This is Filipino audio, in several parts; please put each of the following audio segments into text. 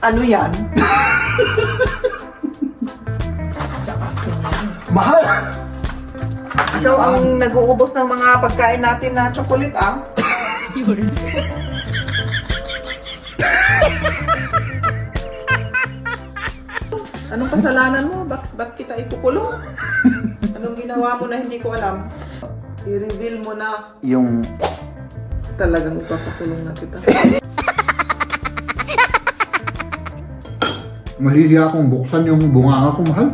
Ano yan? Mahal! Ikaw ang nag-uubos ng mga pagkain natin na chocolate, ah. Anong kasalanan mo? Ba't, ba't kita ikukulong? Anong ginawa mo na hindi ko alam? I-reveal mo na Yung talagang ipapakulong na kita. Mahihiya akong buksan yung bunganga ko, mahal.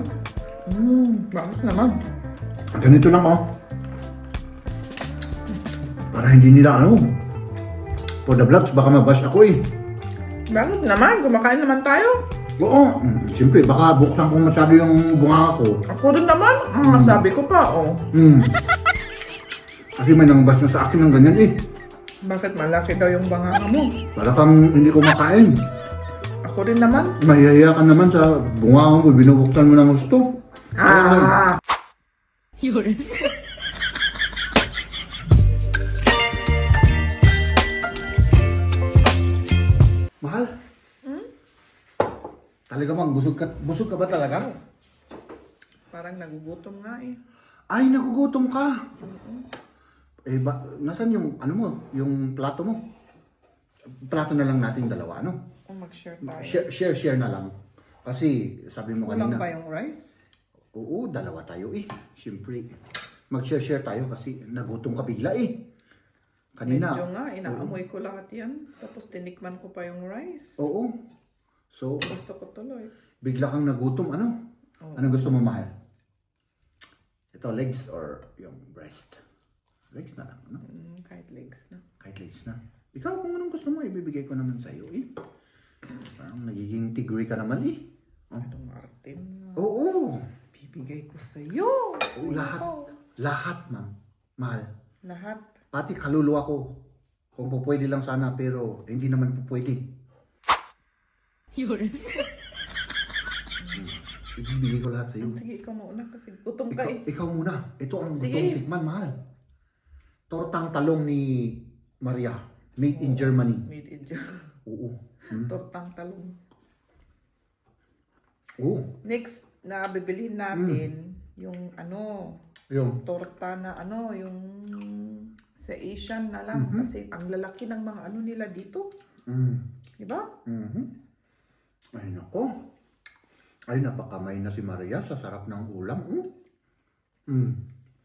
Hmm, bakit naman? Ganito lang, oh. Para hindi nila, ano, for the vlogs, baka mabash ako eh. Bakit naman? Kumakain naman tayo. Oo, mm, siyempre, baka buksan ko masyado yung bunganga ko. Ako rin naman. Ang masabi ko pa, oh. Hmm. Kasi may nangbas na sa akin ng ganyan eh. Bakit malaki daw yung banganga mo? Para kang hindi ko makain. Ako rin naman. Mahihiya ka naman sa bunganga mo, binubuksan mo ng gusto. Ah! Mahal. Talaga bang busog ka, busog ka ba talaga? Parang nagugutom nga eh. Ay, nagugutom ka. Eh, ba, nasan yung, ano mo, yung plato mo? Plato na lang natin dalawa, ano? Mag-share tayo. Share, share, share na lang. Kasi, sabi mo Kulang kanina, pa yung rice? oo, dalawa tayo eh. Siyempre, mag-share-share tayo kasi nagutom ka bigla eh. Kanina, Medyo nga, inaamoy ko lahat yan. Tapos tinikman ko pa yung rice. oo. So, Gusto ko tuloy. bigla kang nagutom, ano? Oo. Ano gusto mo mahal? Ito, legs or yung breast? Legs na lang, ano? Mm, kahit legs na. Kahit legs na. Ikaw, kung anong gusto mo, ibibigay ko naman sa'yo eh. Parang nagiging tigri ka naman eh. Oh. Anong Martin na Oo, bibigay ko sa'yo. Oo, lahat. Ako. lahat ma'am. Mahal. Lahat. Pati kaluluwa ko. Kung po pwede lang sana, pero hindi naman po pwede. Ibibigay ko lahat sa'yo. Sige, ikaw mauna kasi gutom ka Ikaw, eh. ikaw muna. Ito ang gusto Sige. kong tikman, mahal. Tortang talong ni Maria. Made in Germany. Made in Japan. Tortang talong. Oo. Next na bibilhin natin, yung ano, Yung. torta na ano, yung sa Asian na lang. Mhm. Kasi ang lalaki ng mga ano nila dito. Mm. Di ba? Mhm. Ay, nako. Ay, napakamay na si Maria sa sarap ng ulam. Mm. Mm.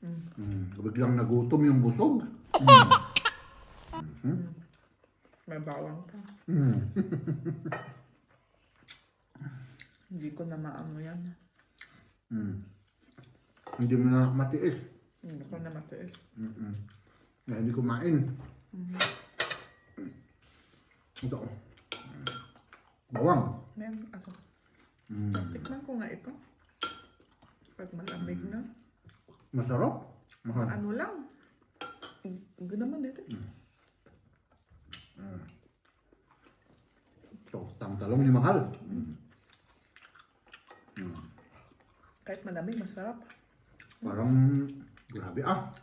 Mm. Mm. Biglang nagutom yung busog. May bawang pa. Mm. Hindi ko na maano yan. Mm. Hindi mo na matiis. Hindi ko na matiis. Mm-mm. Na hindi kumain. Ito. oh. Bawang. Meron, ano, Mm. tikman ko nga ito. Pag malamig na. Masarap. Mahal. Ano lang. Hindi naman ito. Ito, tang-talong ni Mahal. Mm. Kahit malamig, masarap. Parang grabe ah.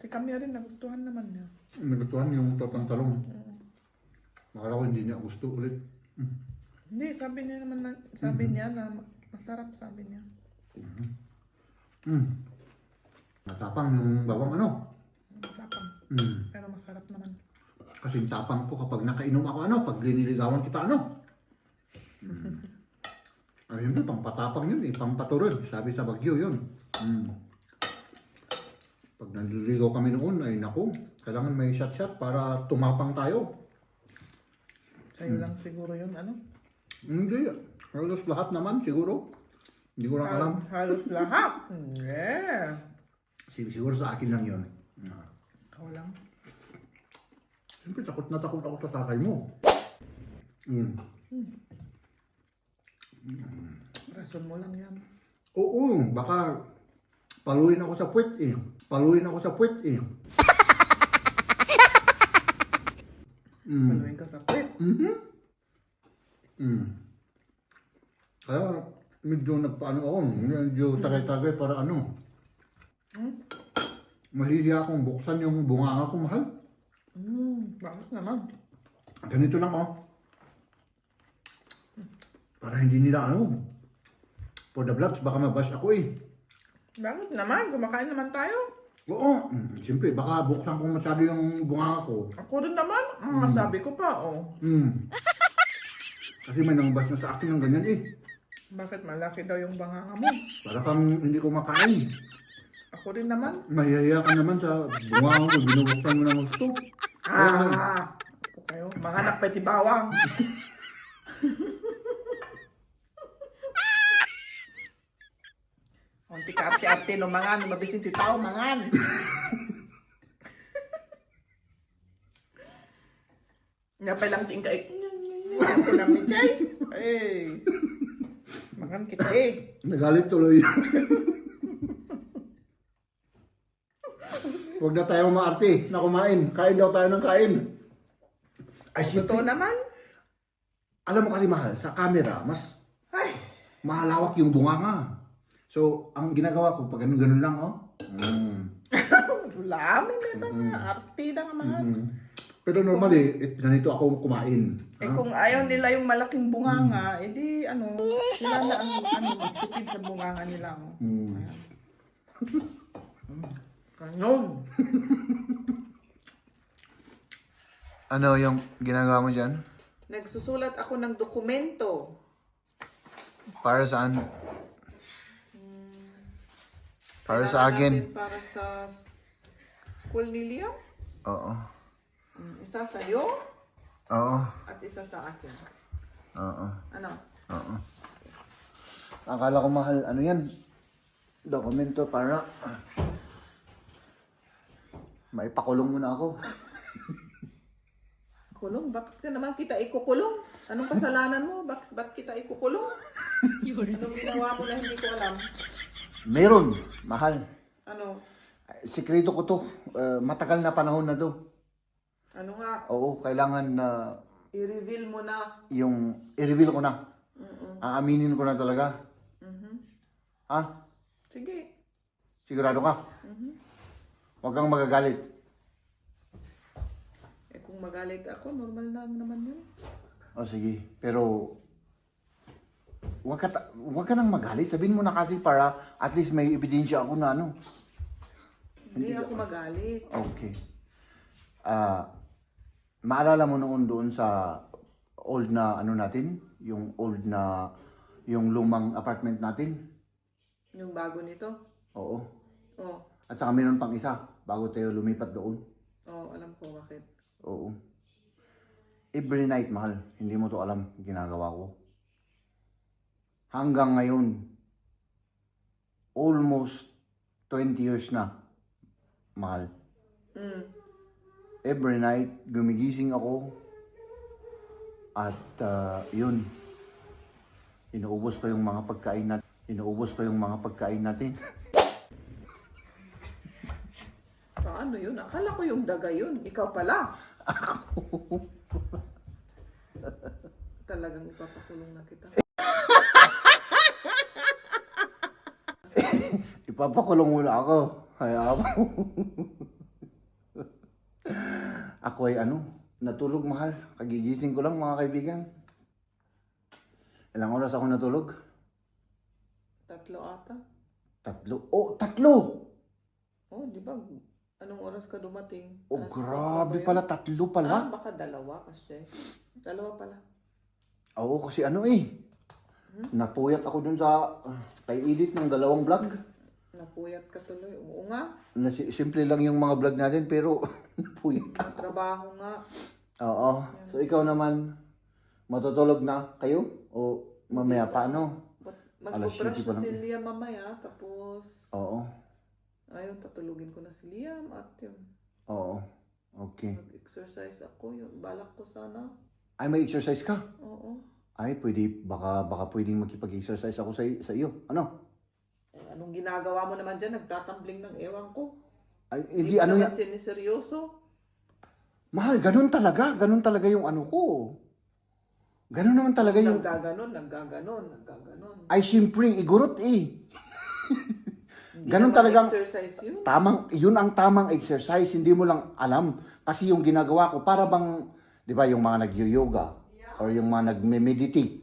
Si kami rin, nagustuhan naman niya. Nagustuhan yung totang talong. Makala ko hindi niya gusto ulit. Mm. Hindi, sabi niya naman, na, sabi niya na masarap, sabi niya. Mm. Matapang yung bawang ano. Masapang. Mm. Pero masarap naman. Kasi tapang ko kapag nakainom ako ano, pag liniligawan kita ano. Mm. Ayun na, pampatapang yun eh, pampaturod. Sabi sa Bagyo yun. Mm. Pag naliligaw kami noon, ay naku, kailangan may shot-shot para tumapang tayo. Sa'yo lang siguro yun, ano? Hindi, halos lahat naman siguro. Hindi ko lang alam. Hal- halos lahat. Yeah. Sig- Siguro sa akin lang yun. Ah. Ikaw lang. Siyempre, takot na takot ako sa sakay mo. Mm. Rason mo lang yan. Oo, baka paluin ako sa puwet eh. Paluin ako sa puwet eh. Mm. Paluin ka sa puwet. Mhm. Mm. Kaya medyo nagpaano ako, medyo tagay-tagay para ano. Hmm? Mahihiya akong buksan yung bunganga ko, mahal. Hmm, bakit naman? Ganito lang oh. Para hindi nila ano, for the vlogs, baka mabash ako eh. Bakit naman? Kumakain naman tayo. Oo, mm, siyempre, baka buksan ko masyado yung bunga ko. Ako rin naman. Ang masabi ko pa, oh. Hmm. Kasi may nangbas na sa akin ng ganyan eh. Bakit malaki daw yung banganga mo? Para kang hindi ko makain. Ako rin naman. Mahihiya ka naman sa bunga ko, binubuksan mo ng gusto. Ah! Ako kayo. Mga anak pati bawang. Unti ka arte-arte no mangan, mabisin ti tao mangan. Nga pa lang ting kaik. Yan ko namin chay. Eh. Mangan kita eh. Nagalit tuloy. Huwag na tayo maarte na kumain. Kain daw tayo ng kain. Ay, Totoo naman. alam mo kasi mahal, sa camera, mas Ay. mahalawak yung bunganga. So, ang ginagawa ko, pag ganun-ganun lang, oh. Mm. Wala, may mga arte na nga mga. Mm. Pero normally, eh, ganito ako kumain. Eh Ha? kung ayaw nila yung malaking bunganga, edi ano, sila na ang ano, magtipid sa bunganga nila. Oh. Mm. Ayan. Ganon. Ano yung ginagawa mo dyan? Nagsusulat ako ng dokumento. Para saan? Para sa Kailangan akin. natin Para sa school ni Liam. Oo. Mm, Isa sa'yo Oo. at isa sa akin. Oo. Ano? Oo. Akala ko mahal, ano yan? Dokumento para maipakulong mo na ako. Kulong? Bakit ka naman kita ikukulong? Anong kasalanan mo? Bakit ba't kita ikukulong? Anong ginawa mo na hindi ko alam? Meron, mahal. Ano? Sikreto ko to. Uh, matagal na panahon na to. Ano nga? Oo, kailangan na I-reveal mo na. yung i-reveal ko na. Mm-mm. Aaminin ko na talaga. Mhm. Ha? Sige. Sigurado ka? Mhm. Huwag kang magagalit. Eh kung magalit ako, normal lang naman yun. O sige, pero wag ka, ta- wag ka nang magalit. Sabihin mo na kasi para at least may ebidensya ako na ano. Hindi ako magalit. Okay. Ah, maalala mo noon doon sa old na ano natin, yung old na yung lumang apartment natin? Yung bago nito. Oo. Oh, At saka meron pang isa bago tayo lumipat doon. oh, alam ko bakit. Oo. Every night, mahal. Hindi mo to alam ginagawa ko. Hanggang ngayon, almost 20 years na, mahal. Mm. Every night, gumigising ako. At uh, yun, inuubos ko yung mga pagkain natin. Inuubos ko yung mga pagkain natin. Paano yun? Akala ko yung daga yun. Ikaw pala. Talagang ipapakulong na kita. Ipapakulong muna ako. Hayaan mo. ako ay ano, natulog mahal. Kagigising ko lang mga kaibigan. Ilang oras ako natulog? Tatlo ata. Tatlo. Oh, tatlo! Oh, di ba? Anong oras ka dumating? Oh, Alas grabe pala. Tatlo Ah, pala. baka dalawa kasi. Dalawa pala. Oo, kasi ano eh. Napuyat ako dun sa kay Edith ng dalawang vlog. Napuyat ka tuloy. Oo nga. Na, si- simple lang yung mga vlog natin pero napuyat. Trabaho nga. Oo. So ikaw naman, matutulog na kayo? O mamaya pa ano? Ba't Alas Magpo-brush 7 pa na lang. si Liam mamaya. Tapos, Oo. Ayun, patulugin ko na si Liam. At yun, Oo. Okay. mag-exercise ako. Yun, balak ko sana. Ay, may exercise ka? Oo. Ay, pwede, baka, baka pwedeng makipag-exercise ako sa, sa iyo. Ano? Eh, anong ginagawa mo naman dyan? Nagtatambling ng ewan ko. Ay, Hindi ano naman yan. siniseryoso. Mahal, ganun talaga. Ganun talaga yung ano ko. Ganun naman talaga yung... Naggaganon, naggaganon, naggaganon. Ay, siyempre, igurot eh. Ganun talagang- exercise yun. Tamang, yun ang tamang exercise. Hindi mo lang alam. Kasi yung ginagawa ko, para bang, di ba, yung mga nag-yoga or yung mga nagme-meditate.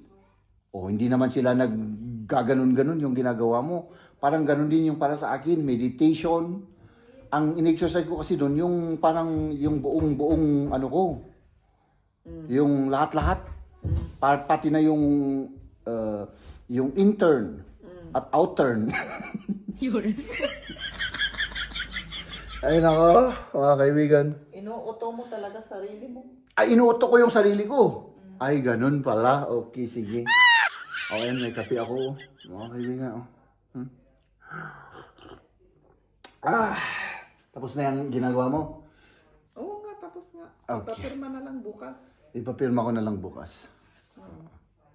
O hindi naman sila naggaganon-ganon yung ginagawa mo. Parang ganon din yung para sa akin, meditation. Ang in-exercise ko kasi doon, yung parang yung buong-buong ano ko. Yung lahat-lahat. Pa- pati na yung uh, yung intern at outtern. Ay nako, mga kaibigan. Inuuto mo talaga sarili mo. Ay, inuuto ko yung sarili ko. Ay, ganun pala. Okay, sige. Okay, may kape ako. Mga kaibigan, oh. Hmm? Ah, tapos na yung ginagawa mo. Oo nga, tapos nga. Okay. Papirma na lang bukas. Ipapirma ko na lang bukas.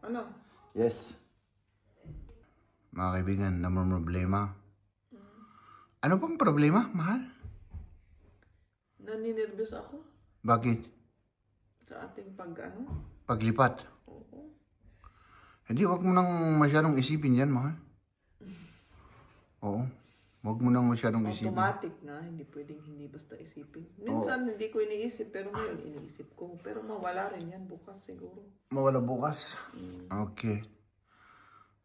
Ano? Yes. Mga kaibigan, namang problema. Ano bang problema, mahal? Naninirbyos ako Bakit? sa ating pag ano. Paglipat. Oo. Hindi, wag mo nang masyadong isipin yan, mahal. Oo. Wag mo nang masyadong isipin. Automatic na, hindi pwedeng hindi basta isipin. Minsan hindi ko iniisip, pero ngayon iniisip ko. Pero mawala rin yan bukas siguro. Mawala bukas? Okay.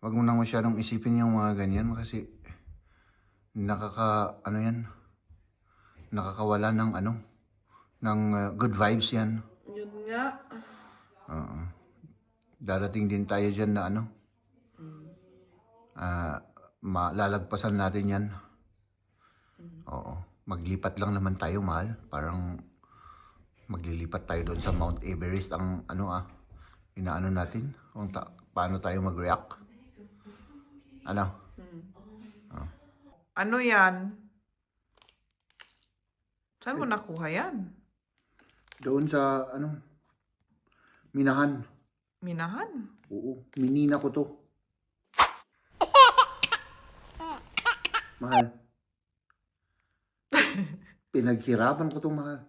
Wag mo nang masyadong isipin yung mga ganyan kasi nakaka, ano yan, nakakawala ng ano, ng uh, good vibes yan. Yun nga. Oo. Darating din tayo dyan na ano, ah, malalagpasan natin yan. Oo. Maglipat lang naman tayo, mahal. Parang maglilipat tayo doon sa Mount Everest ang ano ah, inaano natin, kung ta- paano tayo mag-react. Ano? Ano yan? Saan mo nakuha yan? Doon sa ano, minahan. Minahan. Oo, minina ko to. Mahal. Pinaghirapan ko to, mahal.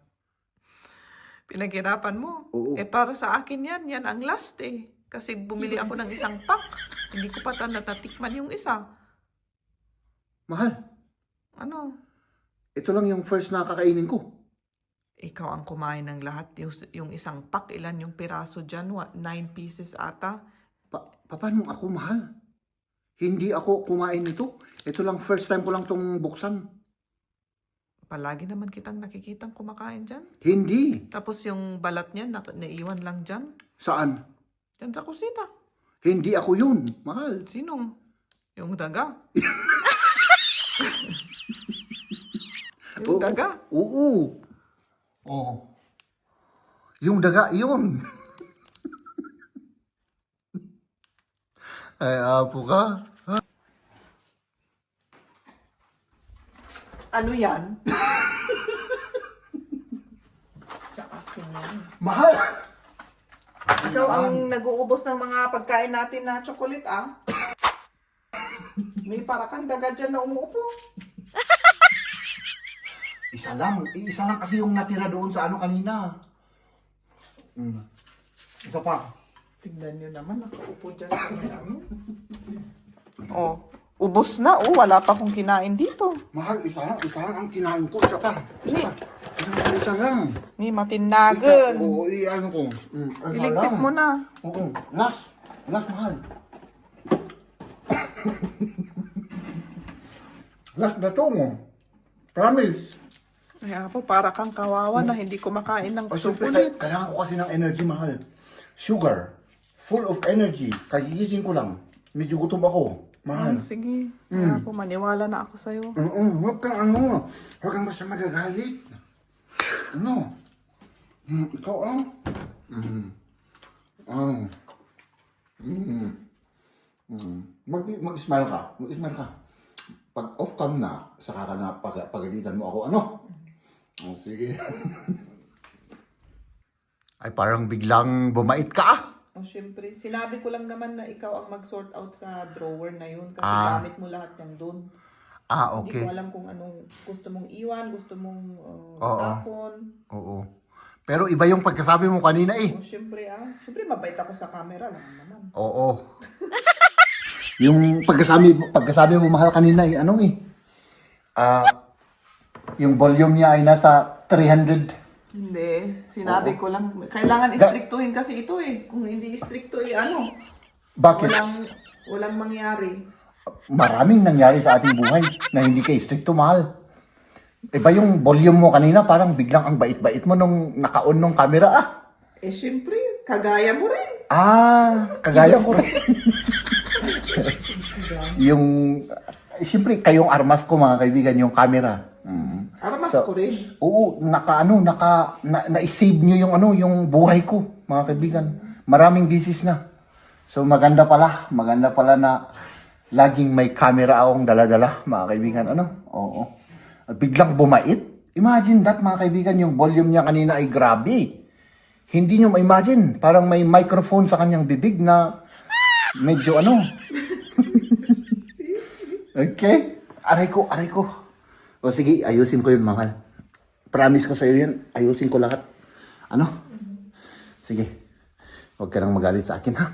Pinaghirapan mo. Oo. Eh para sa akin yan, yan ang last eh. Kasi bumili ako ng isang pack. Hindi ko pa ta natatikman yung isa. Mahal, Ano? ito lang yung first na kakainin ko. Ikaw ang kumain ng lahat. Yung, yung isang pack, ilan yung piraso dyan? What, nine pieces ata? Pa paano ako, mahal? Hindi ako kumain nito. Ito lang first time ko lang tong buksan. Palagi naman kitang nakikitang kumakain dyan. Hindi. Tapos yung balat niya, na, naiwan lang dyan. Saan? Dyan sa kusina. Hindi ako yun, mahal. Sino? Yung daga. yung daga. Oo. Oo. Yung daga, yun. Ay, apo ka. Ano yan? sa akin yan. Mahal! Ikaw ang nag-uubos ng mga pagkain natin na chocolate, ah. May para kang daga dyan na umuupo. Isa lang. Isa lang kasi yung natira doon sa ano kanina. Mm. Ito pa. Tignan nyo naman, nakaupo dyan sa may ano. Oh, ubos na. Oh, wala pa akong kinain dito. Mahal, isa lang. Isa lang ang kinain ko. Isa pa. Isa pa. Isa, isa lang. Ni Isa, matinagan. oo, i-ano ko. Mm, isa Iligpit lang. mo na. Oo. Last. Last, mahal. Last na to mo. Promise. Ay, apo, para kang kawawa na hindi kumakain ng O syempre, chocolate. kay- kailangan ko kasi ng energy, mahal. Sugar. Full of energy. Kagigising ko lang. Medyo gutom ako. Ah, Mahal. sige. Ay, apo, maniwala na ako sa'yo. Oo, huwag kang ano. Huwag kang basta magagalit. Ano? Mm, ikaw, ano? Mm. Ah. Mm. Mm. Mag, mag-smile ka. Mag-smile ka. Pag off cam na, saka ka na pag, pagalitan mo ako, ano? Oh, sige. Ay, parang biglang bumait ka. Oh, syempre, sinabi ko lang naman na ikaw ang mag-sort out sa drawer na yun kasi Ah. gamit mo lahat ng doon. Ah, Hindi okay. ko alam kung anong gusto mong iwan, gusto mong uh, Oo. tapon. Oo. Pero iba yung pagkasabi mo kanina eh. Oh, syempre ah. Syempre mabait ako sa camera lang naman. Oo. yung pagkasabi, pagkasabi mo mahal kanina eh, ano eh? Ah, yung volume niya ay nasa 300. Hindi. Sinabi ko lang. Kailangan Ga- istriktuhin kasi ito eh. Kung hindi istrikto eh ano. Bakit? Walang, walang mangyari. Maraming nangyari sa ating buhay na hindi ka stricto mahal. Iba yung volume mo kanina, parang biglang ang bait-bait mo nung naka-on nung camera ah. Eh, siyempre, kagaya mo rin. Ah, kagaya ko rin. yung, siyempre, kayong armas ko mga kaibigan, yung camera. Mm. Armas So- ko rin. Oo, naka ano, naka na, na-save niyo yung ano, yung buhay ko, mga kaibigan. Maraming business na. So maganda pala, maganda pala na laging may camera akong dala-dala, mga kaibigan. Ano? Oo. At biglang bumait. Imagine that, mga kaibigan, yung volume niya kanina ay grabe. Hindi niyo ma-imagine, parang may microphone sa kanyang bibig na medyo ano. okay? Aray ko, aray ko. O sige, ayusin ko yun, mahal. Promise ko sa'yo yan, ayusin ko lahat. Ano? Sige. Huwag ka nang magalit sa akin, ha?